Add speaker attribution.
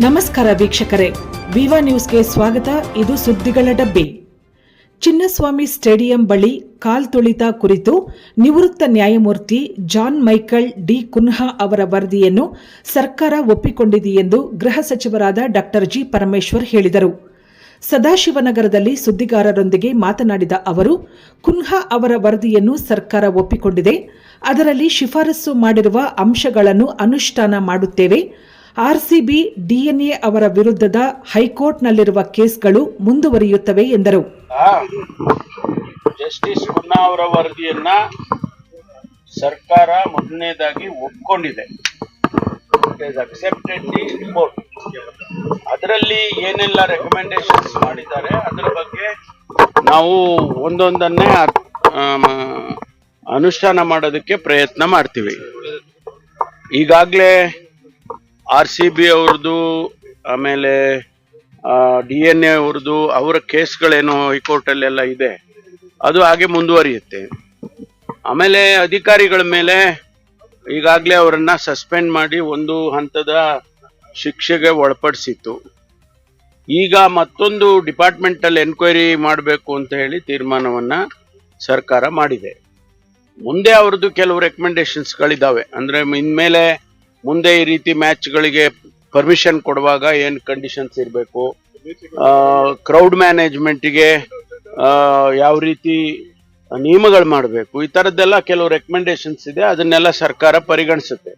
Speaker 1: ನಮಸ್ಕಾರ ವೀಕ್ಷಕರೇ. ವಿವಾ ನ್ಯೂಸ್ಗೆ ಸ್ವಾಗತ. ಇದು ಸುದ್ದಿಗಳ ಡಬ್ಬಿ. ಚಿನ್ನಸ್ವಾಮಿ ಸ್ಟೇಡಿಯಂ ಬಳಿ ಕಾಲ್ ತುಳಿತ ಕುರಿತು ನಿವೃತ್ತ ನ್ಯಾಯಮೂರ್ತಿ ಜಾನ್ ಮೈಕಲ್ ಡಿ ಕುನ್ಹಾ ಅವರ ವರದಿಯನ್ನು ಸರ್ಕಾರ ಒಪ್ಪಿಕೊಂಡಿದೆ ಎಂದು ಗೃಹ ಸಚಿವರಾದ ಡಾ ಜಿ ಪರಮೇಶ್ವರ್ ಹೇಳಿದರು. ಸದಾಶಿವನಗರದಲ್ಲಿ ಸುದ್ದಿಗಾರರೊಂದಿಗೆ ಮಾತನಾಡಿದ ಅವರು, ಕುನ್ಹಾ ಅವರ ವರದಿಯನ್ನು ಸರ್ಕಾರ ಒಪ್ಪಿಕೊಂಡಿದೆ. ಅದರಲ್ಲಿ ಶಿಫಾರಸು ಮಾಡಿರುವ ಅಂಶಗಳನ್ನು ಅನುಷ್ಠಾನ ಮಾಡುತ್ತೇವೆ. ಆರ್ಸಿಬಿ ಡಿಎನ್ಎ ಅವರ ವಿರುದ್ಧದ ಹೈಕೋರ್ಟ್ನಲ್ಲಿರುವ ಕೇಸ್ಗಳು ಮುಂದುವರಿಯುತ್ತವೆ ಎಂದರು.
Speaker 2: ಜಸ್ಟಿಸ್ ಮುನ್ನಾ ಅವರ ವರದಿಯನ್ನ ಸರ್ಕಾರ ಮೊದಲನೇದಾಗಿ ಒಪ್ಕೊಂಡಿದೆ. ಅದರಲ್ಲಿ ಏನೆಲ್ಲ ರೆಕಮೆಂಡೇಶನ್ಸ್ ಮಾಡಿದ್ದಾರೆ, ಅದರ ಬಗ್ಗೆ ನಾವು ಒಂದೊಂದನ್ನೇ ಅನುಷ್ಠಾನ ಮಾಡೋದಕ್ಕೆ ಪ್ರಯತ್ನ ಮಾಡ್ತೀವಿ. ಈಗಾಗಲೇ ಆರ್ ಸಿ ಬಿ ಅವ್ರದ್ದು, ಆಮೇಲೆ ಡಿ ಎನ್ ಎ ಅವ್ರದ್ದು, ಅವರ ಕೇಸ್ಗಳೇನು ಹೈಕೋರ್ಟಲ್ಲೆಲ್ಲ ಇದೆ. ಅದು ಹಾಗೆ ಮುಂದುವರಿಯುತ್ತೆ. ಆಮೇಲೆ ಅಧಿಕಾರಿಗಳ ಮೇಲೆ ಈಗಾಗಲೇ ಅವರನ್ನ ಸಸ್ಪೆಂಡ್ ಮಾಡಿ ಒಂದು ಹಂತದ ಶಿಕ್ಷೆಗೆ ಒಳಪಡಿಸಿತ್ತು. ಈಗ ಮತ್ತೊಂದು ಡಿಪಾರ್ಟ್ಮೆಂಟಲ್ಲಿ ಎನ್ಕ್ವೈರಿ ಮಾಡಬೇಕು ಅಂತ ಹೇಳಿ ತೀರ್ಮಾನವನ್ನ ಸರ್ಕಾರ ಮಾಡಿದೆ. ಮುಂದೆ ಅವ್ರದ್ದು ಕೆಲವು ರೆಕಮೆಂಡೇಶನ್ಸ್ಗಳಿದ್ದಾವೆ ಅಂದರೆ ಇನ್ಮೇಲೆ ಮುಂದೆ ಈ ರೀತಿ ಮ್ಯಾಚ್ಗಳಿಗೆ ಪರ್ಮಿಷನ್ ಕೊಡುವಾಗ ಏನ್ ಕಂಡೀಷನ್ಸ್ ಇರಬೇಕು? ಕ್ರೌಡ್ ಮ್ಯಾನೇಜ್ಮೆಂಟ್ಗೆ ಯಾವ ರೀತಿ ನಿಯಮಗಳು ಮಾಡಬೇಕು? ಈ ಥರದ್ದೆಲ್ಲ ಕೆಲವು ರೆಕಮೆಂಡೇಶನ್ಸ್ ಇದೆ, ಅದನ್ನೆಲ್ಲ ಸರ್ಕಾರ ಪರಿಗಣಿಸುತ್ತೆ.